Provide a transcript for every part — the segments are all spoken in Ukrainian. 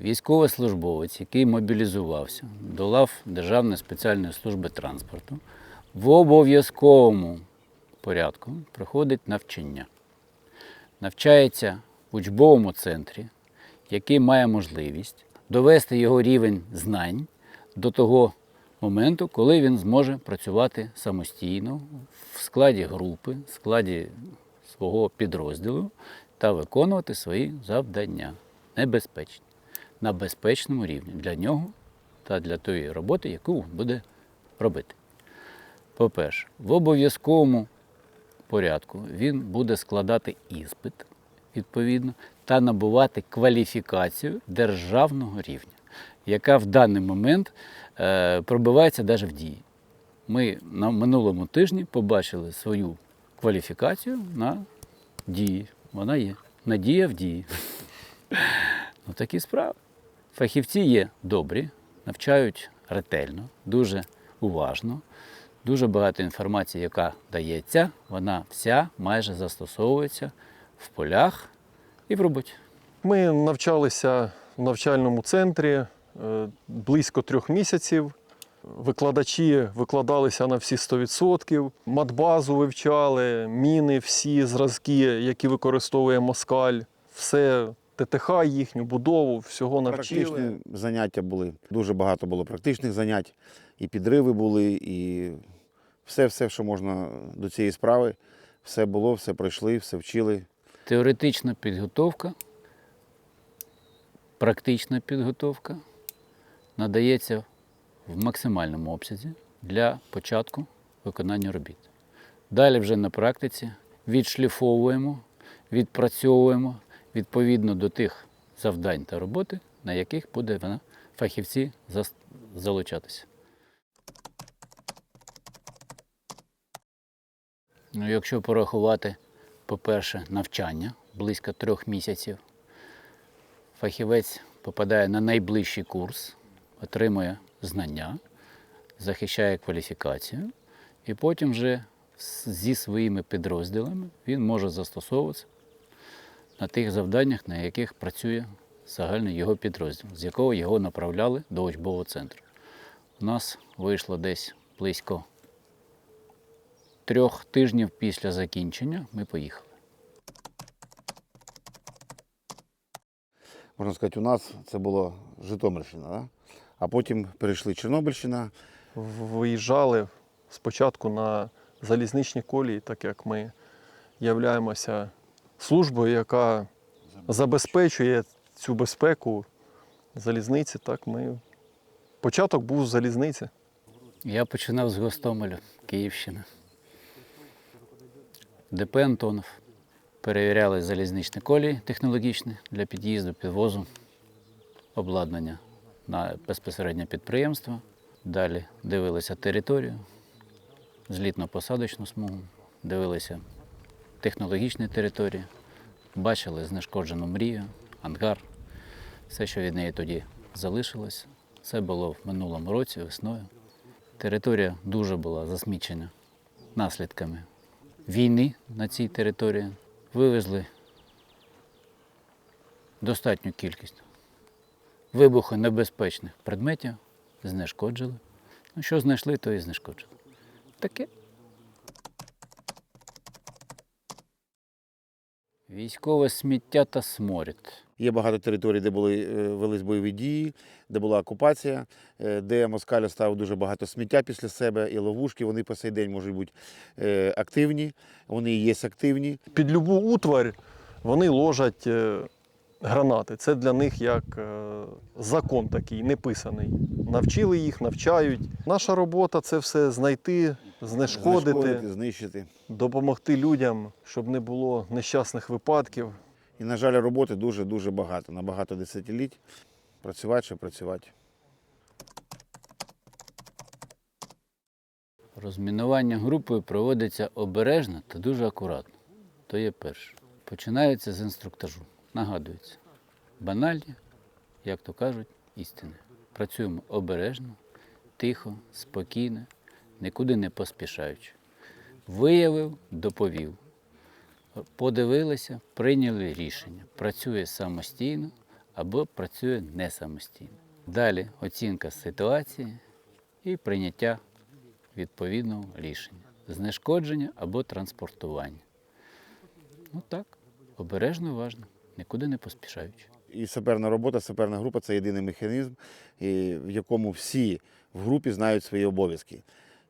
військовослужбовець, який мобілізувався до лав Державної спеціальної служби транспорту, в обов'язковому порядку проходить навчання. Навчається в учбовому центрі, який має можливість довести його рівень знань до того моменту, коли він зможе працювати самостійно в складі групи, в складі свого підрозділу та виконувати свої завдання. Небезпечні на безпечному рівні для нього та для тої роботи, яку він буде робити. По-перше, в обов'язковому порядку він буде складати іспит відповідно та набувати кваліфікацію державного рівня, яка в даний момент е, пробивається навіть в дії. Ми на минулому тижні побачили свою кваліфікацію на дії. Вона є. Надія в дії. Ну, такі справи. Фахівці є добрі, навчають ретельно, дуже уважно. Дуже багато інформації, яка дається, вона вся майже застосовується в полях і в роботі. Ми навчалися в навчальному центрі е, близько трьох місяців. Викладачі викладалися на всі 100%. Матбазу вивчали, міни, всі зразки, які використовує москаль, все ТТХ, їхню будову, всього навчили. Практичні заняття були. Дуже багато було практичних занять, і підриви були, і все, все, що можна до цієї справи, все було, все пройшли, все вчили. Теоретична підготовка, практична підготовка надається в максимальному обсязі для початку виконання робіт. Далі вже на практиці відшліфовуємо, відпрацьовуємо відповідно до тих завдань та роботи, на яких буде вона фахівці залучатися. Ну, якщо порахувати, по-перше, навчання близько трьох місяців, фахівець попадає на найближчий курс, отримує знання, захищає кваліфікацію, і потім вже зі своїми підрозділами він може застосовуватися на тих завданнях, на яких працює загальний його підрозділ, з якого його направляли до учбового центру. У нас вийшло десь близько трьох тижнів після закінчення ми поїхали. Можна сказати, у нас це було Житомирщина, да? а потім перейшли Чорнобильщина. Виїжджали спочатку на залізничні колії, так як ми являємося службою, яка забезпечує цю безпеку залізниці. Так ми... Початок був з залізниці. Я починав з Гостомеля, Київщина. ДП Антонов. Перевіряли залізничні колії технологічні для під'їзду, підвозу, обладнання на безпосереднє підприємство. Далі дивилися територію, злітно-посадочну смугу, дивилися технологічні території, бачили знешкоджену мрію, ангар, все, що від неї тоді залишилось. Це було в минулому році, весною. Територія дуже була засмічена наслідками війни на цій території. Вивезли достатню кількість вибухонебезпечних предметів, знешкоджили. Ну, що знайшли, то і знешкоджили. Таке. Військове сміття та сморід. Є багато територій, де були е, велись бойові дії, де була окупація, е, де москаль ставив дуже багато сміття після себе і ловушки. Вони по сей день можуть бути е, активні, вони є активні. Під любу утварь вони ложать гранати. Це для них як е, закон такий, неписаний. Навчили їх, навчають. Наша робота це все знайти, знешкодити, Знешкодити, знищити. допомогти людям, щоб не було нещасних випадків. І, на жаль, роботи дуже-дуже багато, на багато десятиліть. Працювати, щоб працювати. Розмінування групою проводиться обережно та дуже акуратно. То є перше. Починається з інструктажу. Нагадується. Банальні, як то кажуть, істини. Працюємо обережно, тихо, спокійно, нікуди не поспішаючи. Виявив, доповів. Подивилися, прийняли рішення. Працює самостійно, або працює не самостійно. Далі оцінка ситуації і прийняття відповідного рішення знешкодження або транспортування. Ну так, обережно уважно, нікуди не поспішаючи. І саперна робота, саперна група це єдиний механізм, в якому всі в групі знають свої обов'язки.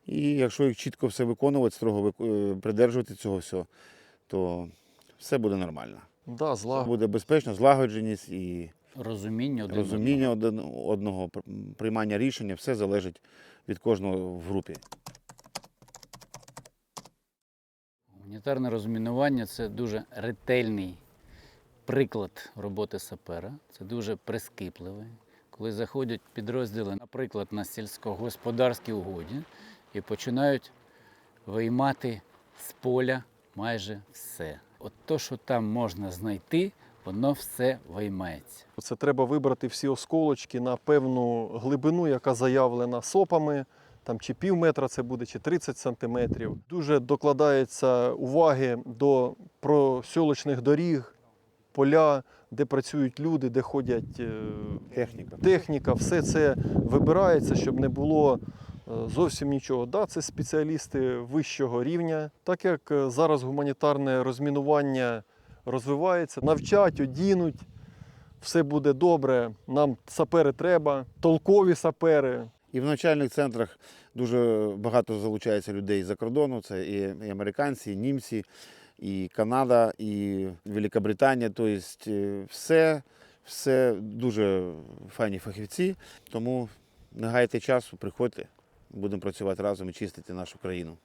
І якщо їх чітко все виконувати, строго е, придержувати цього всього, то все буде нормально. Да, зла. Буде безпечно, злагодженість і Розуміння один розуміння один одного, приймання рішення, все залежить від кожного в групі. Гуманітарне розмінування це дуже ретельний приклад роботи сапера. Це дуже прискіпливий. Коли заходять підрозділи, наприклад, на сільськогосподарській угоді і починають виймати з поля майже все. От то, що там можна знайти, воно все виймається. Це треба вибрати всі осколочки на певну глибину, яка заявлена сопами. Там чи пів метра це буде, чи 30 сантиметрів. Дуже докладається уваги до просьолочних доріг, поля, де працюють люди, де ходять е, Техніка. техніка, все це вибирається, щоб не було е, зовсім нічого. Да, це спеціалісти вищого рівня. Так як е, зараз гуманітарне розмінування розвивається, навчать, одінуть, все буде добре. Нам сапери треба, толкові сапери. І в навчальних центрах дуже багато залучається людей з-за кордону. Це і, і американці, і німці, і Канада, і Великобританія. Тобто е, все, все дуже файні фахівці. Тому не гайте часу, приходьте, будемо працювати разом і чистити нашу країну.